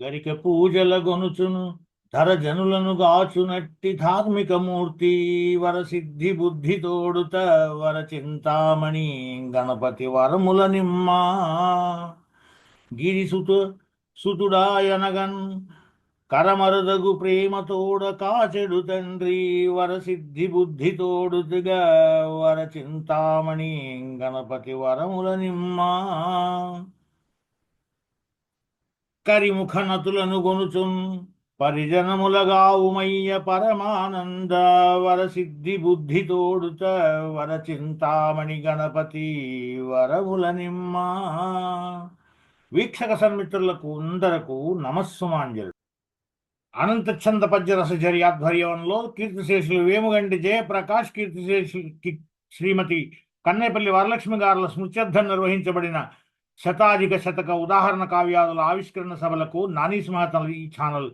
గరిక పూజల గొనుచును ధర జనులను గాచునట్టి ధార్మిక మూర్తి వర సిద్ధి బుద్ధి తోడుత వర చింతామణి గణపతి వరముల నిమ్మా. గిరి సుతుడాయనగన్ కరమరదగు ప్రేమతోడ కాచెడు తండ్రి వర సిద్ధి బుద్ధి తోడుతుగా వర చింతామణి గణపతి వరముల నిమ్మా. కరిముఖ నతులను గొనుచున్ పరిజనములగావుమయ్య పరమానంద వరసిద్ధి బుద్ధి తోడుత వర చింతామణి గణపతి వరముల నిమ్మ. వీక్షక సన్మిత్రులకు అందరకు నమస్సుమాంజలు. అనంత చంద పద్య ఆధ్వర్యంలో కీర్తిశేషులు వేముగండి జయప్రకాష్ కీర్తిశేషు కి- శ్రీమతి కన్నేపల్లి వరలక్ష్మి గారుల స్మృత్యర్థం నిర్వహించబడిన శతాధిక శతక ఉదాహరణ కావ్యాదుల ఆవిష్కరణ సభలకు నానీ సింహాతల ఈ ఛానల్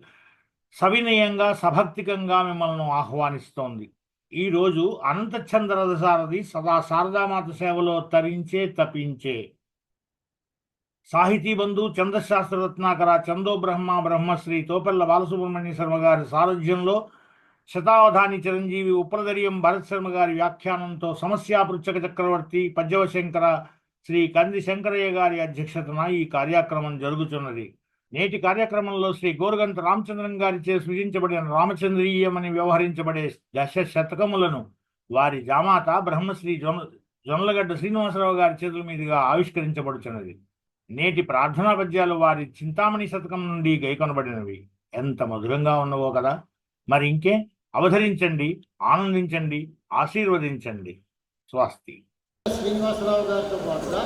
సవినయంగా సభక్తికంగా మిమ్మల్ని ఆహ్వానిస్తోంది. ఈరోజు అనంత చంద్రరథసారథి సదా శారదామాత సేవలో తరించే తపించే. సాహితీ బంధు చంద్రశాస్త్ర రత్నాకర చందో బ్రహ్మ బ్రహ్మశ్రీ తోపెల్ల బాలసుబ్రహ్మణ్య శర్మ గారి సారథ్యంలో శతావధాని చిరంజీవి ఉప్రదర్యం భరత్ శర్మ గారి వ్యాఖ్యానంతో సమస్యా పృచ్చక చక్రవర్తి పద్యవశంకర శ్రీ కంది శంకరయ్య గారి అధ్యక్షతన ఈ కార్యక్రమం జరుగుతున్నది. నేటి కార్యక్రమంలో శ్రీ గోరుగంత రామచంద్రన్ గారిచే సృజించబడిన రామచంద్రీయమని వ్యవహరించబడే దశ శతకములను వారి జామాత బ్రహ్మశ్రీ జొన జొన్నలగడ్డ శ్రీనివాసరావు గారి చేతుల మీదుగా ఆవిష్కరించబడుచున్నది. నేటి ప్రార్థనా పద్యాలు వారి చింతామణి శతకం నుండి గైకొనబడినవి. ఎంత మధురంగా ఉన్నవో కదా! మరి ఇంకే అవధరించండి ఆనందించండి ఆశీర్వదించండి. స్వస్తి. శ్రీనివాసరావు గారితో పాటుగా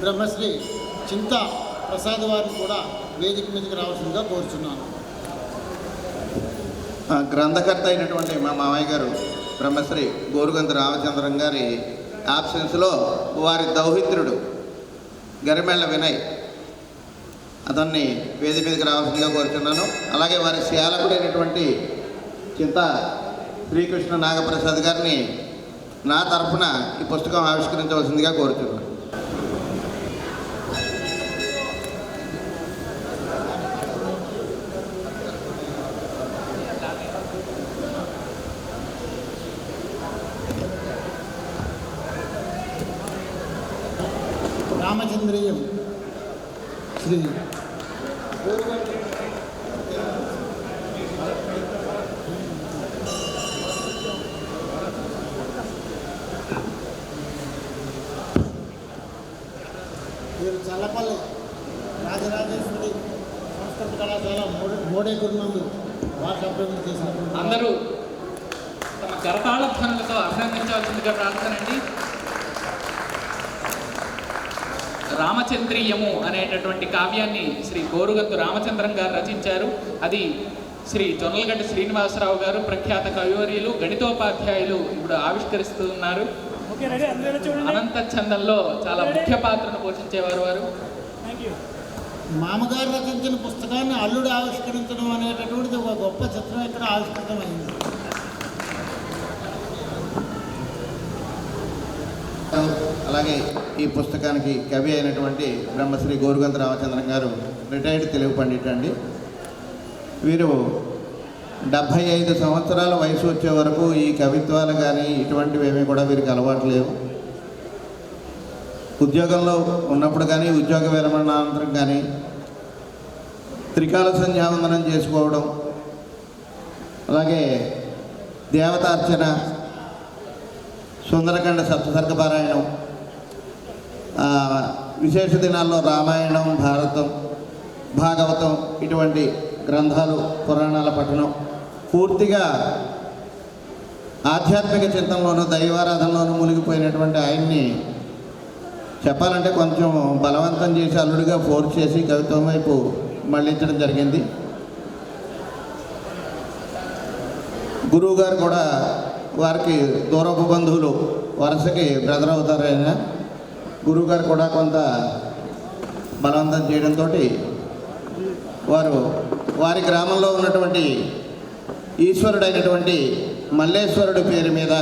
బ్రహ్మశ్రీ చింత ప్రసాద్ వారిని కూడా వేదిక మీదకి రావాల్సిందిగా కోరుచున్నాను. గ్రంథకర్త అయినటువంటి మా మామయ్య గారు బ్రహ్మశ్రీ గోరుగంధ రామచంద్రం గారి ఆబ్సెన్స్లో వారి దౌహిత్రుడు గరిమెళ్ళ వినయ్ అతన్ని వేది మీదకి రావాల్సిందిగా కోరుచున్నాను. అలాగే వారి శాలకుడైనటువంటి చింత శ్రీకృష్ణ నాగప్రసాద్ గారిని నా తరఫున ఈ పుస్తకం ఆవిష్కరించవలసిందిగా కోరుతున్నాను రామచంద్రయం శ్రీ చల్లపల్లి రాజరాజేశ్వరి సంస్కృత కళాశాల మోడే మోడేగురు నందు వార్షాభివృద్ధి అందరూ తమ కరతాళ ధ్వనులతో అభినందించవలసిందిగా ప్రార్థనండి. రామచంద్రీయము అనేటటువంటి కావ్యాన్ని శ్రీ గోరుగత్తు రామచంద్రం గారు రచించారు. అది శ్రీ జొన్నలగడ్డ శ్రీనివాసరావు గారు ప్రఖ్యాత కవివర్యులు గణితోపాధ్యాయులు ఇప్పుడు ఆవిష్కరిస్తున్నారు. అనంత చందంలో చాలా ముఖ్య పాత్రను పోషించేవారు వారు. మామగారు రచించిన పుస్తకాన్ని అల్లుడు ఆవిష్కరించడం అనేటటువంటిది ఒక గొప్ప చిత్రం ఇక్కడ ఆవిష్కృతమైంది. అలాగే ఈ పుస్తకానికి కవి అయినటువంటి బ్రహ్మశ్రీ గోరుగంధ రామచంద్రన్ గారు రిటైర్డ్ తెలుగు పండిట్ అండి. వీరు డెబ్భై ఐదు సంవత్సరాల వయసు వచ్చే వరకు ఈ కవిత్వాలు కానీ ఇటువంటివి ఏమీ కూడా వీరికి అలవాటు లేవు ఉద్యోగంలో ఉన్నప్పుడు కానీ ఉద్యోగ విరమణానంతరం కానీ త్రికాల సంధ్యావందనం చేసుకోవడం అలాగే దేవతార్చన సుందరకాండ సప్తసర్గ పారాయణం విశేష దినాల్లో రామాయణం భారతం భాగవతం ఇటువంటి గ్రంథాలు పురాణాల పఠనం పూర్తిగా ఆధ్యాత్మిక చింతనలోనూ దైవారాధనలోనూ మునిగిపోయినటువంటి ఆయన్ని చెప్పాలంటే కొంచెం బలవంతం చేసి అల్లుడిగా ఫోర్స్ చేసి కవిత్వం వైపు మళ్ళించడం జరిగింది. గురువు గారు కూడా వారికి దూరపు బంధువులు వరుసకి బ్రదర్ అవుతారు ఆయన. గురువు గారు కూడా కొంత బలవంతం చేయడంతో వారు వారి గ్రామంలో ఉన్నటువంటి ఈశ్వరుడైనటువంటి మల్లేశ్వరుడి పేరు మీద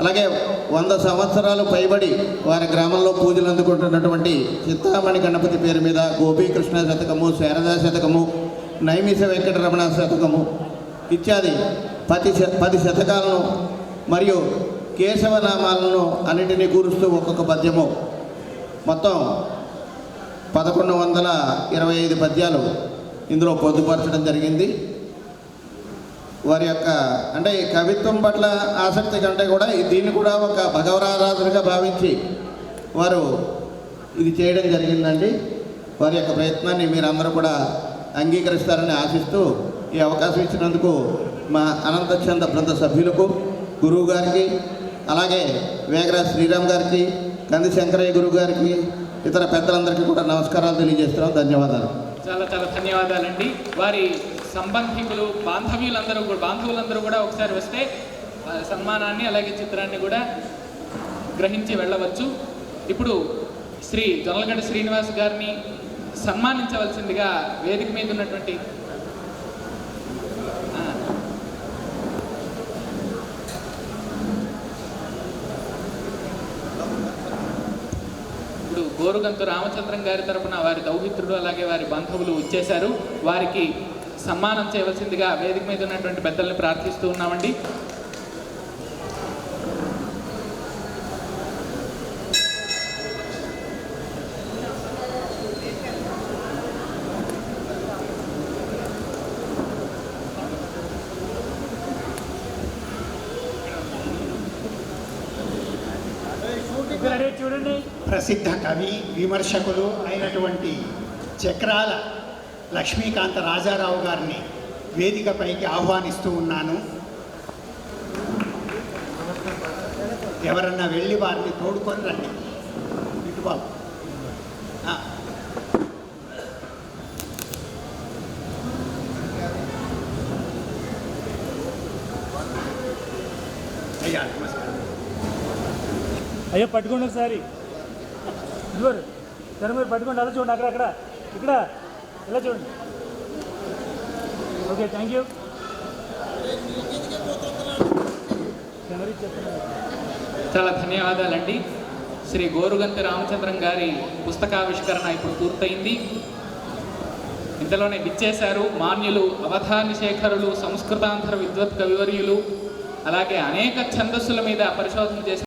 అలాగే వంద సంవత్సరాలు పైబడి వారి గ్రామంలో పూజలు అందుకుంటున్నటువంటి చిత్తామణి గణపతి పేరు మీద గోపీకృష్ణ శతకము శారదా శతకము నైమిష వెంకటరమణ శతకము ఇత్యాది పది పది శతకాలను మరియు కేశవనామాలను అన్నిటినీ కూరుస్తూ ఒక్కొక్క పద్యము. మొత్తం పదకొండు వందల ఇరవై ఐదు పద్యాలు. ఇందులో పొందుపరచడం జరిగింది. వారి యొక్క అంటే ఈ కవిత్వం పట్ల ఆసక్తి కంటే కూడా ఈ- దీన్ని కూడా ఒక భగవరారాధనగా భావించి వారు ఇది చేయడం జరిగిందండి. వారి యొక్క ప్రయత్నాన్ని మీరందరూ కూడా అంగీకరిస్తారని ఆశిస్తూ ఈ అవకాశం ఇచ్చినందుకు మా అనంత చంద బృంద సభ్యులకు గురువు గారికి అలాగే వేగరాజ్ శ్రీరామ్ గారికి కంది శంకరయ్య గురువు గారికి ఇతర పెద్దలందరికీ కూడా నమస్కారాలు తెలియజేస్తున్నాం. ధన్యవాదాలు. చాలా చాలా ధన్యవాదాలండి. వారి సంబంధికులు బాంధవ్యులందరూ కూడా బాంధవులందరూ కూడా ఒకసారి వస్తే సన్మానాన్ని అలాగే చిత్రాన్ని కూడా గ్రహించి వెళ్ళవచ్చు. ఇప్పుడు శ్రీ జొన్నలగడ్డ శ్రీనివాస్ గారిని సన్మానించవలసిందిగా వేదిక మీద ఉన్నటువంటి గోరుగంతు రామచంద్రం గారి తరపున వారి దౌహిత్రుడు అలాగే వారి బంధువులు వచ్చేశారు. వారికి సన్మానం చేయవలసిందిగా వేదిక మీద ఉన్నటువంటి పెద్దల్ని ప్రార్థిస్తూ ఉన్నామండి. ప్రసిద్ధ కవి విమర్శకులు అయినటువంటి చక్రాల లక్ష్మీకాంత రాజారావు గారిని వేదికపైకి ఆహ్వానిస్తూ ఉన్నాను. ఎవరన్నా వెళ్ళి వారిని తోడుకొని రండి. ఇటు బాబు. అయ్యా నమస్కారం. అయ్యా పట్టుకోండి ఒకసారి. ఇదివరు సరే మీరు పట్టుకోండి అలా చూడండి అక్కడ అక్కడ ఇక్కడ ఇలా చూడండి. Okay thank you. చాలా ధన్యవాదాలండి. శ్రీ గోరుగంతి రామచంద్రం గారి పుస్తకావిష్కరణ ఇప్పుడు పూర్తయింది. ఇంతలోనే విచ్చేశారు మాన్యులు అవధాని శేఖరులు సంస్కృతాంధ్ర విద్వత్ కవివర్యులు అలాగే అనేక ఛందస్సుల మీద పరిశోధన చేసిన